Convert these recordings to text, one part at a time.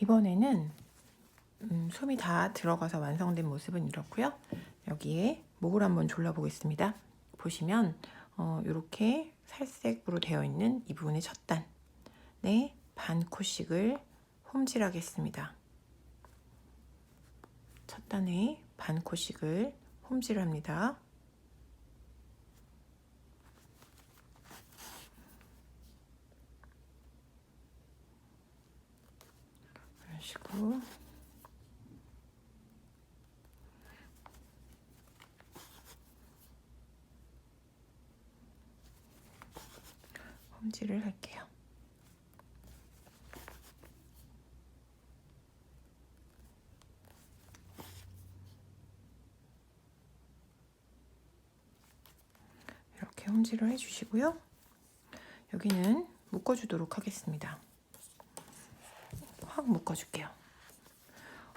이번에는 음, 솜이 다 들어가서 완성된 모습은 이렇고요. 여기에 목을 한번 졸라 보겠습니다. 보시면 어, 이렇게 살색으로 되어 있는 이 부분의 첫 단에 반 코씩을 홈질하겠습니다. 첫 단에 반 코씩을 홈질합니다. 식으로 홈질을 할게요. 이렇게 홈질을 해주시고요. 여기는 묶어주도록 하겠습니다. 확 묶어줄게요.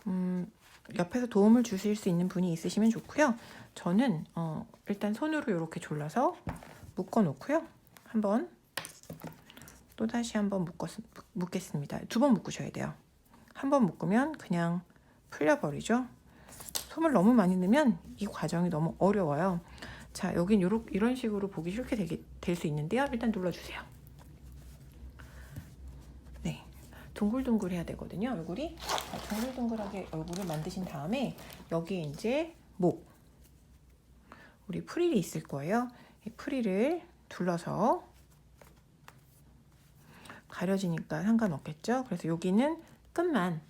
음, 옆에서 도움을 주실 수 있는 분이 있으시면 좋고요. 저는 어, 일단 손으로 이렇게 졸라서 묶어 놓고요. 한번 또 다시 한번 묶겠습니다. 두 번 묶으셔야 돼요. 한 번 묶으면 그냥 풀려 버리죠. 솜을 너무 많이 넣으면 이 과정이 너무 어려워요. 자, 여긴 요렇, 이런 식으로 보기 싫게 될수 있는데요. 일단 눌러 주세요. 네, 둥글둥글 해야 되거든요. 얼굴이 자, 둥글둥글하게 얼굴을 만드신 다음에 여기에 이제 목 우리 프릴이 있을 거예요. 이 프릴을 둘러서 가려지니까 상관없겠죠. 그래서 여기는 끝만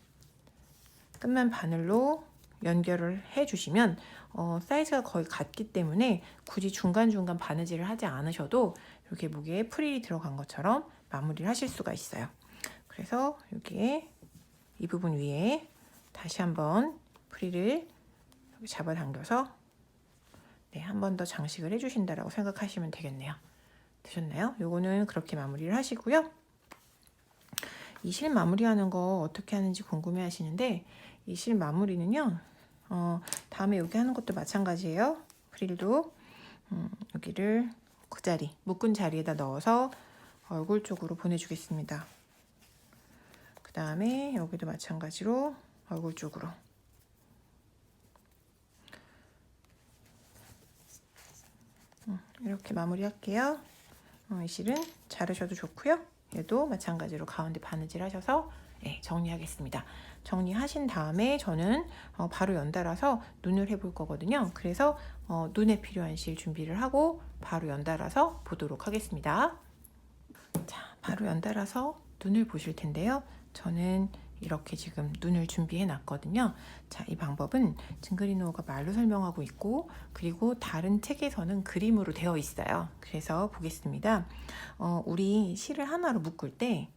끝만 바늘로 연결을 해주시면 어, 사이즈가 거의 같기 때문에 굳이 중간중간 바느질을 하지 않으셔도 이렇게 목에 프릴이 들어간 것처럼 마무리를 하실 수가 있어요. 그래서 여기에 이 부분 위에 다시 한번 프릴을 잡아당겨서 네, 한 번 더 장식을 해주신다라고 생각하시면 되겠네요. 되셨나요? 요거는 그렇게 마무리를 하시고요. 이 실 마무리하는 거 어떻게 하는지 궁금해 하시는데 이 실 마무리는요. 어, 다음에 여기 하는 것도 마찬가지예요. 프릴도 음, 여기를 그 자리, 묶은 자리에다 넣어서 얼굴 쪽으로 보내주겠습니다. 그 다음에 여기도 마찬가지로 얼굴 쪽으로 음, 이렇게 마무리할게요. 어, 이 실은 자르셔도 좋고요. 얘도 마찬가지로 가운데 바느질 하셔서 네, 정리하겠습니다. 정리하신 다음에 저는 어, 바로 연달아서 눈을 해볼 거거든요. 그래서 어, 눈에 필요한 실 준비를 하고 바로 연달아서 보도록 하겠습니다. 자, 바로 연달아서 눈을 보실 텐데요. 저는 이렇게 지금 눈을 준비해 놨거든요. 자, 이 방법은 증그리노가 말로 설명하고 있고 그리고 다른 책에서는 그림으로 되어 있어요. 그래서 보겠습니다. 어, 우리 실을 하나로 묶을 때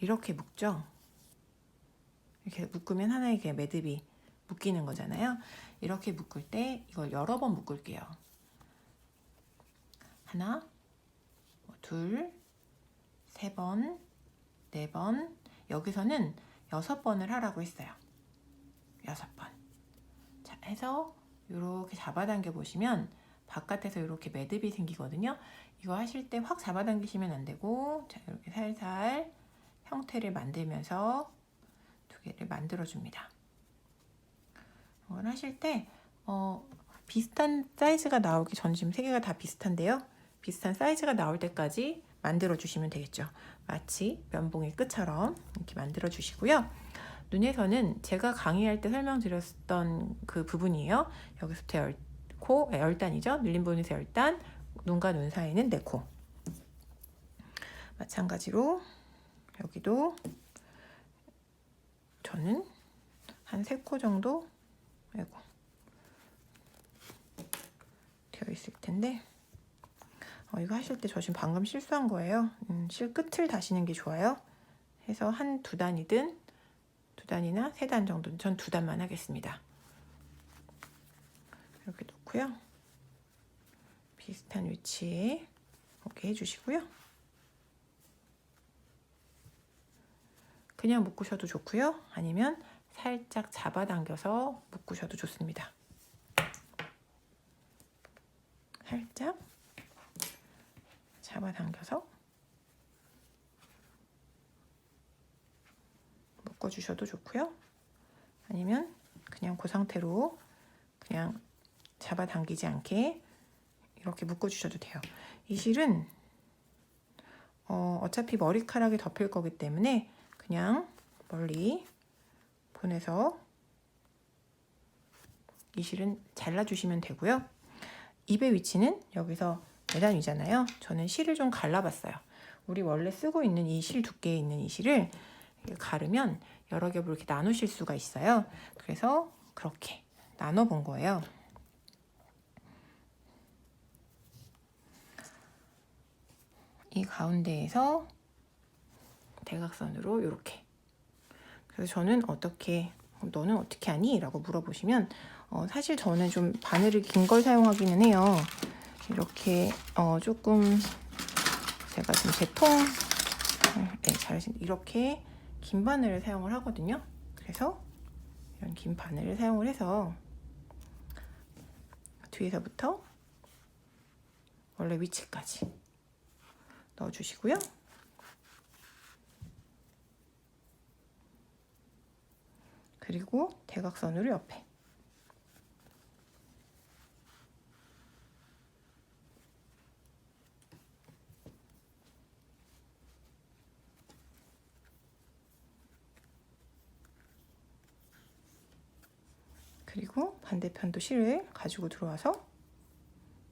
이렇게 묶죠. 이렇게 묶으면 하나의 그 매듭이 묶이는 거잖아요. 이렇게 묶을 때 이걸 여러 번 묶을게요. 하나, 뭐 둘, 세 번, 네 번. 여기서는 여섯 번을 하라고 했어요. 여섯 번. 자, 해서 이렇게 잡아당겨 보시면 바깥에서 이렇게 매듭이 생기거든요. 이거 하실 때 확 잡아당기시면 안 되고, 자, 이렇게 살살 형태를 만들면서 두 개를 만들어 줍니다. 이걸 하실 때 어, 비슷한 사이즈가 나오기 전 지금 세 개가 다 비슷한데요. 비슷한 사이즈가 나올 때까지 만들어 주시면 되겠죠. 마치 면봉의 끝처럼 이렇게 만들어 주시고요. 눈에서는 제가 강의할 때 설명드렸던 그 부분이에요. 여기서부터 열, 코, 네, 열단이죠. 눌린 부분에서 열단, 눈과 눈 사이는 네 코. 마찬가지로 여기도 저는 한 세 코 정도 되어 있을 텐데 어, 이거 하실 때 저 지금 방금 실수한 거예요. 음, 실 끝을 다시는 게 좋아요. 해서 한 두 단이든 두 단이나 세 단 정도 전 두 단만 하겠습니다. 이렇게 놓고요. 비슷한 위치에 이렇게 해주시고요. 그냥 묶으셔도 좋고요. 아니면 살짝 잡아당겨서 묶으셔도 좋습니다. 살짝 잡아당겨서 묶어주셔도 좋고요. 아니면 그냥 그 상태로 그냥 잡아당기지 않게 이렇게 묶어주셔도 돼요. 이 실은 어, 어차피 머리카락이 덮일 거기 때문에 그냥 멀리 보내서 이 실은 잘라주시면 되고요. 입의 위치는 여기서 계단 위잖아요. 저는 실을 좀 갈라봤어요. 우리 원래 쓰고 있는 이 실 두께에 있는 이 실을 가르면 여러 겹으로 이렇게 나누실 수가 있어요. 그래서 그렇게 나눠 본 거예요. 이 가운데에서 대각선으로 이렇게. 그래서 저는 어떻게 너는 어떻게 하니? 라고 물어보시면 어, 사실 저는 좀 바늘을 긴 걸 사용하기는 해요. 이렇게 어, 조금 제가 지금 제통 네, 잘하신 이렇게 긴 바늘을 사용을 하거든요. 그래서 이런 긴 바늘을 사용을 해서 뒤에서부터 원래 위치까지 넣어주시고요. 그리고 대각선으로 옆에 그리고 반대편도 실을 가지고 들어와서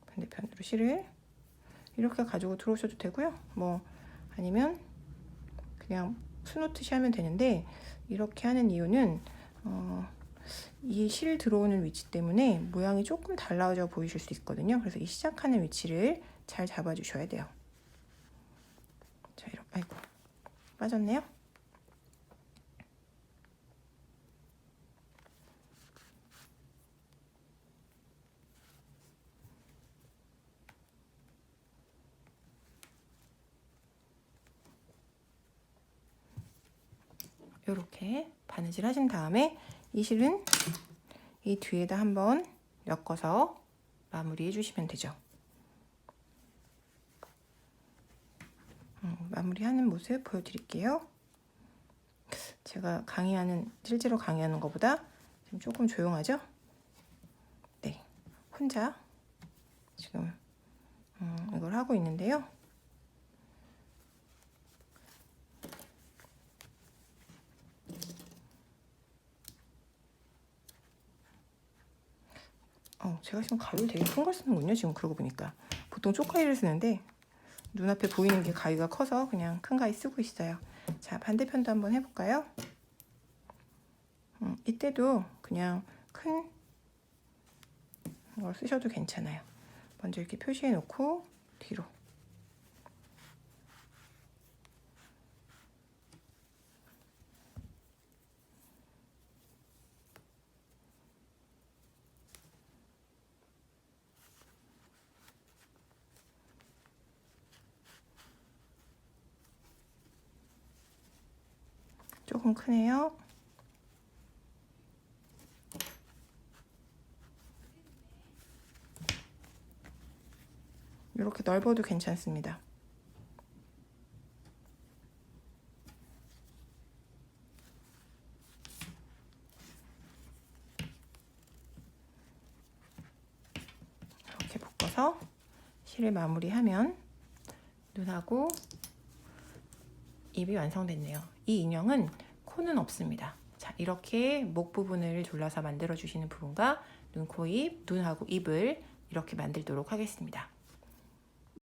반대편으로 실을 이렇게 가지고 들어오셔도 되고요. 뭐 아니면 그냥 수놓듯이 하면 되는데 이렇게 하는 이유는 어, 이 실 들어오는 위치 때문에 모양이 조금 달라져 보이실 수 있거든요. 그래서 이 시작하는 위치를 잘 잡아주셔야 돼요. 자, 이렇게 아이고 빠졌네요. 이렇게 바느질 하신 다음에 이 실은 이 뒤에다 한번 엮어서 마무리 해주시면 되죠. 음, 마무리하는 모습 보여드릴게요. 제가 강의하는 실제로 강의하는 것보다 지금 조금 조용하죠? 네, 혼자 지금 음, 이걸 하고 있는데요. 어, 제가 지금 가위를 되게 큰 걸 쓰는군요. 지금 그러고 보니까 보통 쪽가위를 쓰는데 눈앞에 보이는 게 가위가 커서 그냥 큰 가위 쓰고 있어요. 자 반대편도 한번 해볼까요? 음, 이때도 그냥 큰 걸 쓰셔도 괜찮아요. 먼저 이렇게 표시해 놓고 뒤로 조금 크네요. 이렇게 넓어도 괜찮습니다. 이렇게 묶어서 실을 마무리하면 눈하고 입이 완성됐네요. 이 인형은 코는 없습니다. 자, 이렇게 목 부분을 졸라서 만들어 주시는 부분과 눈, 코, 입, 눈하고 입을 이렇게 만들도록 하겠습니다.